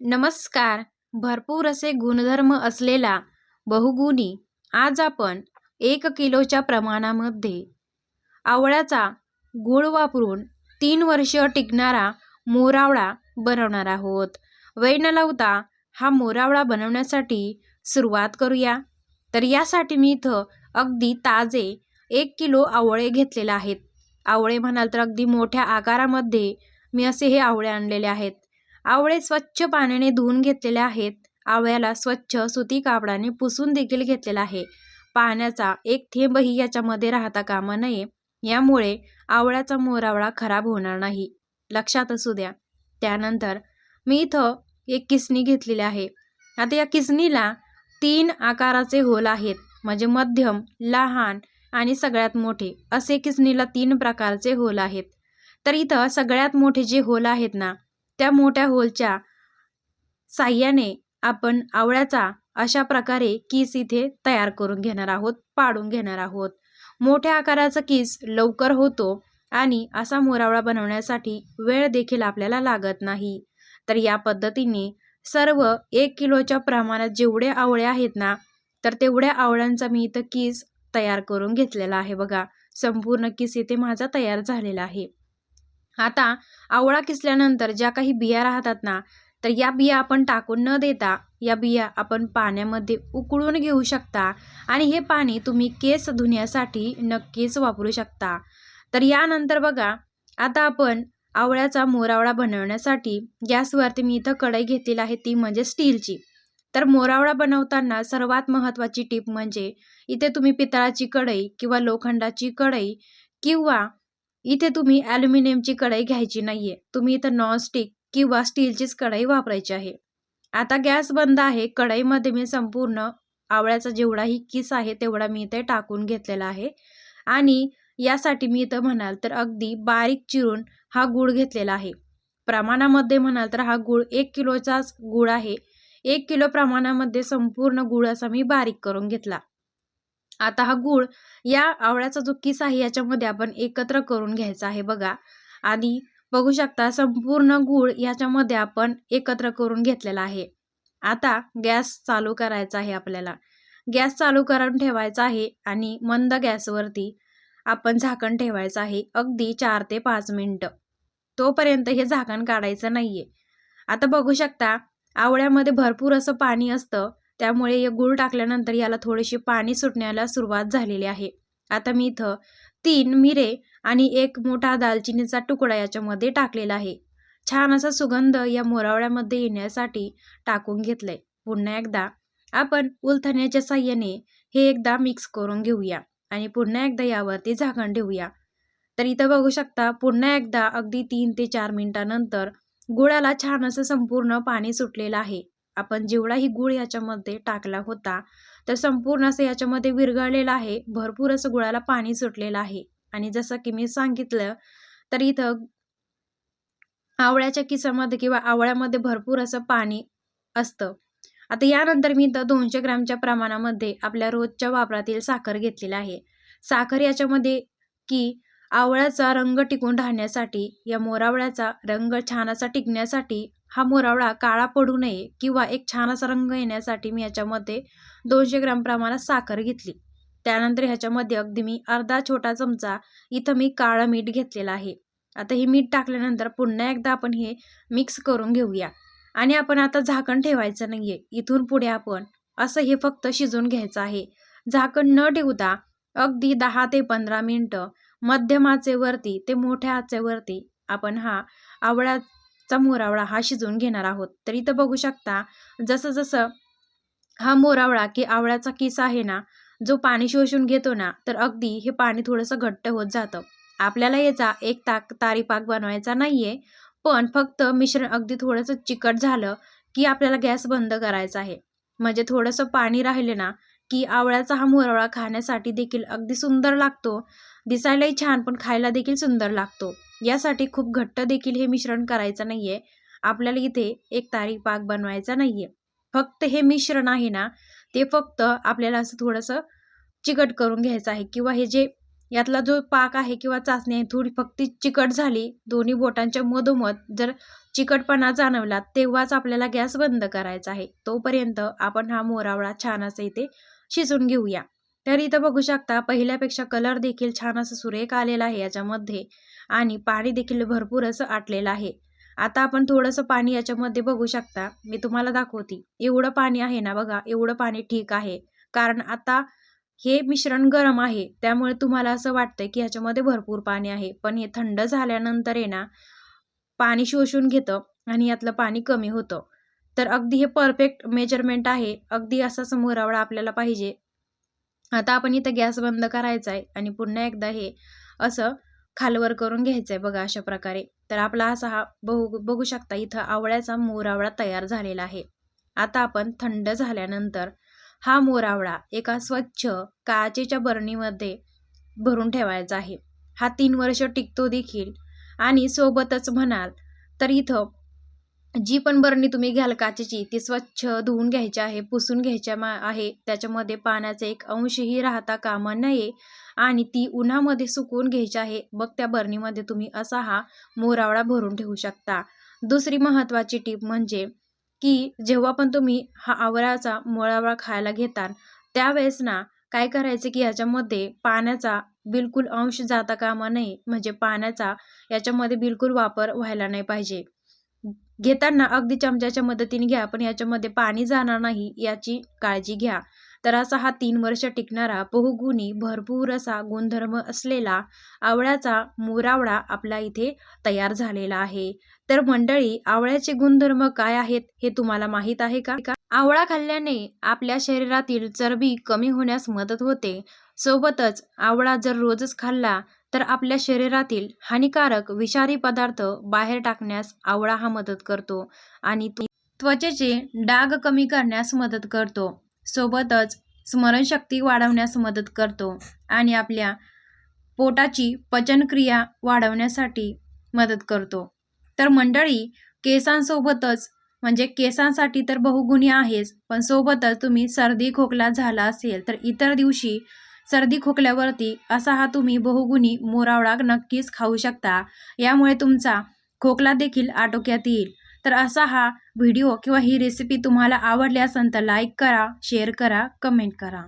नमस्कार. भरपूर असे गुणधर्म असलेला बहुगुणी आज आपण एक किलोच्या प्रमाणामध्ये आवळ्याचा गूळ वापरून तीन वर्ष टिकणारा मोरावळा बनवणार आहोत. वेळ न लावता हा मोरावळा बनवण्यासाठी सुरुवात करूया. तर यासाठी मी इथं अगदी ताजे एक किलो आवळे घेतलेले आहेत. आवळे म्हणाल तर अगदी मोठ्या आकारामध्ये मी असे हे आवळे आणलेले आहेत. आवळे स्वच्छ पाण्याने धुवून घेतलेले आहेत. आवळ्याला स्वच्छ सुती कापडाने पुसून देखील घेतलेला आहे. पाण्याचा एक थेंबही याच्यामध्ये राहता कामा नये. यामुळे आवळ्याचा मोरावळा खराब होणार नाही. लक्षात असू द्या. त्यानंतर मी इथं एक किसणी घेतलेली आहे. आता या किसणीला तीन आकाराचे होल आहेत. म्हणजे मध्यम लहान आणि सगळ्यात मोठे. असे किसणीला तीन प्रकारचे होल आहेत. तर इथं सगळ्यात मोठे जे होल आहेत ना त्या मोठ्या होलच्या साह्याने आपण आवळ्याचा अशा प्रकारे किस इथे तयार करून घेणार आहोत पाडून घेणार आहोत. मोठ्या आकाराचा किस लवकर होतो आणि असा मोरावळा बनवण्यासाठी वेळ देखील आपल्याला लागत नाही. तर या पद्धतीने सर्व एक किलोच्या प्रमाणात जेवढे आवळे आहेत ना तर तेवढ्या आवळ्यांचा मी इथं किस तयार करून घेतलेला आहे बघा. संपूर्ण किस इथे माझा तयार झालेला आहे. आता आवळा किसल्यानंतर ज्या काही बिया राहतात ना तर या बिया आपण टाकून न देता या बिया आपण पाण्यामध्ये उकळून घेऊ शकता आणि हे पाणी तुम्ही केस धुण्यासाठी नक्कीच वापरू शकता. तर यानंतर बघा आता आपण आवळ्याचा मोरावळा बनवण्यासाठी गॅसवरती मी इथं कढई घेतलेली आहे ती म्हणजे स्टीलची. तर मोरावळा बनवताना सर्वात महत्त्वाची टीप म्हणजे इथे तुम्ही पितळाची कढई किंवा लोखंडाची कढई किंवा इथे तुम्ही ॲल्युमिनियमची कढई घ्यायची नाही आहे तुम्ही इथं नॉनस्टिक किंवा स्टीलचीच कढई वापरायची आहे. आता गॅस बंद आहे. कढईमध्ये मी संपूर्ण आवळ्याचा जेवढाही किस आहे तेवढा मी इथे टाकून घेतलेला आहे. आणि यासाठी मी इथं म्हणाल तर अगदी बारीक चिरून हा गूळ घेतलेला आहे. प्रमाणामध्ये म्हणाल तर हा गूळ एक किलोचाच गूळ आहे. एक किलो प्रमाणामध्ये संपूर्ण गूळ असा मी बारीक करून घेतला. आता हा गूळ या आवळ्याचा जो किस आहे याच्यामध्ये आपण एकत्र करून घ्यायचा आहे बघा. आणि बघू शकता संपूर्ण गूळ याच्यामध्ये आपण एकत्र करून घेतलेला आहे. आता गॅस चालू करायचा आहे आपल्याला. गॅस चालू करून ठेवायचा आहे आणि मंद गॅसवरती आपण झाकण ठेवायचं आहे अगदी चार ते पाच मिनटं. तोपर्यंत हे झाकण काढायचं नाही आहे आता बघू शकता आवळ्यामध्ये भरपूर असं पाणी असतं. त्यामुळे हे गूळ टाकल्यानंतर याला थोडीशी पाणी सुटण्याला सुरुवात झालेली आहे. आता मी इथं तीन मिरे आणि एक मोठा दालचिनीचा तुकडा याच्यामध्ये टाकलेला आहे. छान असा सुगंध या मोरावळ्यामध्ये येण्यासाठी टाकून घेतलंय. पुन्हा एकदा आपण उलथण्याच्या साह्याने हे एकदा मिक्स करून घेऊया आणि पुन्हा एकदा यावरती झाकण ठेवूया. तर इथं बघू शकता पुन्हा एकदा अगदी तीन ते चार मिनिटानंतर गुळाला छान असं संपूर्ण पाणी सुटलेलं आहे. आपण जेवढाही गुळ याच्यामध्ये टाकला होता तर संपूर्ण असं याच्यामध्ये विरघळलेलं आहे. भरपूर असं गुळाला पाणी सुटलेलं आहे. आणि जसं की मी सांगितलं तर इथं आवळ्याच्या किसामध्ये किंवा आवळ्यामध्ये भरपूर असं पाणी असतं. आता यानंतर मी इथं दोनशे ग्रॅमच्या प्रमाणामध्ये आपल्या रोजच्या वापरातील साखर घेतलेला आहे. साखर याच्यामध्ये की आवळ्याचा रंग टिकून राहण्यासाठी या मोरावळ्याचा रंग छान असा टिकण्यासाठी हा मुरावळा काळा पडू नये किंवा एक छान असा रंग येण्यासाठी मी याच्यामध्ये दोनशे ग्राम प्रमाणात साखर घेतली. त्यानंतर ह्याच्यामध्ये अगदी मी अर्धा छोटा चमचा इथं मी काळं मीठ घेतलेलं आहे. आता हे मीठ टाकल्यानंतर पुन्हा एकदा आपण हे मिक्स करून घेऊया. आणि आपण आता झाकण ठेवायचं नाही आहे इथून पुढे आपण असं हे फक्त शिजून घ्यायचं आहे. झाकण न ठेवता अगदी दहा ते पंधरा मिनटं मध्यम आचेवरती ते मोठ्या आचेवरती आपण हा चा मोरावळा हा शिजवून घेणार आहोत. तर इथं बघू शकता जसं जसं हा मोरावळा की आवळ्याचा किस आहे ना जो पाणी शोषून घेतो ना तर अगदी हे पाणी थोडंसं घट्ट होत जातं. आपल्याला याचा एक ताक तारीपाक बनवायचा नाही आहे पण फक्त मिश्रण अगदी थोडंसं चिकट झालं की आपल्याला गॅस बंद करायचा आहे. म्हणजे थोडंसं पाणी राहिले ना की आवळ्याचा हा मोरावळा खाण्यासाठी देखील अगदी सुंदर लागतो. दिसायलाही छान पण खायला देखील सुंदर लागतो. यासाठी खूप घट्ट देखील हे मिश्रण करायचं नाही आहे आपल्याला इथे एक तारी पाक बनवायचा नाही आहे फक्त हे मिश्रण आहे ना ते फक्त आपल्याला असं थोडंसं चिकट करून घ्यायचं आहे किंवा हे जे यातला जो पाक आहे किंवा चाचणी आहे थोडी फक्त चिकट झाली दोन्ही बोटांच्या मधोमध जर चिकटपणा जाणवला तेव्हाच आपल्याला गॅस बंद करायचा आहे. तोपर्यंत आपण हा मोरावळा छान असं इथे शिजून घेऊया. तर इथं बघू शकता पहिल्यापेक्षा कलर देखील छान असं सुरेख आलेला आहे याच्यामध्ये आणि पाणी देखील भरपूर असं आटलेलं आहे. आता आपण थोडंसं पाणी याच्यामध्ये बघू शकता. मी तुम्हाला दाखवते. एवढं पाणी आहे ना बघा एवढं पाणी ठीक आहे. कारण आता हे मिश्रण गरम आहे. त्यामुळे तुम्हाला असं वाटतं की ह्याच्यामध्ये भरपूर पाणी आहे. पण हे थंड झाल्यानंतर आहे ना पाणी शोषून घेतं आणि यातलं पाणी कमी होतं. तर अगदी हे परफेक्ट मेजरमेंट आहे. अगदी असा समोरावळा आपल्याला पाहिजे. आता आपण इथं गॅस बंद करायचा आहे आणि पुन्हा एकदा हे असं खालवर करून घ्यायचं आहे बघा अशा प्रकारे. तर आपला असा हा बघू बघू शकता इथं आवळ्याचा मोरावळा तयार झालेला आहे. आता आपण थंड झाल्यानंतर हा मोरावळा एका स्वच्छ काचेच्या बरणीमध्ये भरून ठेवायचा आहे. हा तीन वर्ष टिकतो देखील. आणि सोबतच म्हणाल तर इथं जी पण बरणी तुम्ही घ्याल काचेची ती स्वच्छ धुवून घ्यायची आहे पुसून घ्यायच्या मा आहे. त्याच्यामध्ये पाण्याचा एक अंशही राहता कामा नये आणि ती उन्हामध्ये सुकवून घ्यायची आहे. मग त्या बरणीमध्ये तुम्ही असा हा मोरावळा भरून ठेवू शकता. दुसरी महत्त्वाची टीप म्हणजे की जेव्हा पण तुम्ही हा आवळाचा मोरावळा खायला घेता त्यावेळेस ना काय करायचं की याच्यामध्ये पाण्याचा बिलकुल अंश जाता कामा नये. म्हणजे पाण्याचा याच्यामध्ये बिलकुल वापर व्हायला नाही पाहिजे. घेताना अगदी चमच्याच्या मदतीने घ्या पण याच्यामध्ये पाणी जाणार नाही याची काळजी घ्या. तर असा हा तीन वर्ष टिकणारा बहुगुणी भरपूर असा गुणधर्म असलेला आवळ्याचा मोरावळा आपला इथे तयार झालेला आहे. तर मंडळी आवळ्याचे गुणधर्म काय आहेत हे तुम्हाला माहीत आहे का? आवळा खाल्ल्याने आपल्या शरीरातील चरबी कमी होण्यास मदत होते. सोबतच आवळा जर रोजच खाल्ला तर आपल्या शरीरातील हानिकारक विषारी पदार्थ बाहेर टाकण्यास आवळा हा मदत करतो आणि त्वचेचे डाग कमी करण्यास मदत करतो. सोबतच स्मरणशक्ती वाढवण्यास मदत करतो आणि आपल्या पोटाची पचनक्रिया वाढवण्यासाठी मदत करतो. तर मंडळी केसांसोबतच म्हणजे केसांसाठी तर बहुगुणी आहेच पण सोबतच तुम्ही सर्दी खोकला झाला असेल तर इतर दिवशी सर्दी खोकल्यावरती असा हा तुम्ही बहुगुणी मोरावळा नक्कीच खाऊ शकता. यामुळे तुमचा खोकला देखील आटोक्यात येईल. तर असा हा व्हिडिओ किंवा ही रेसिपी तुम्हाला आवडली असेल तर लाईक करा शेअर करा कमेंट करा.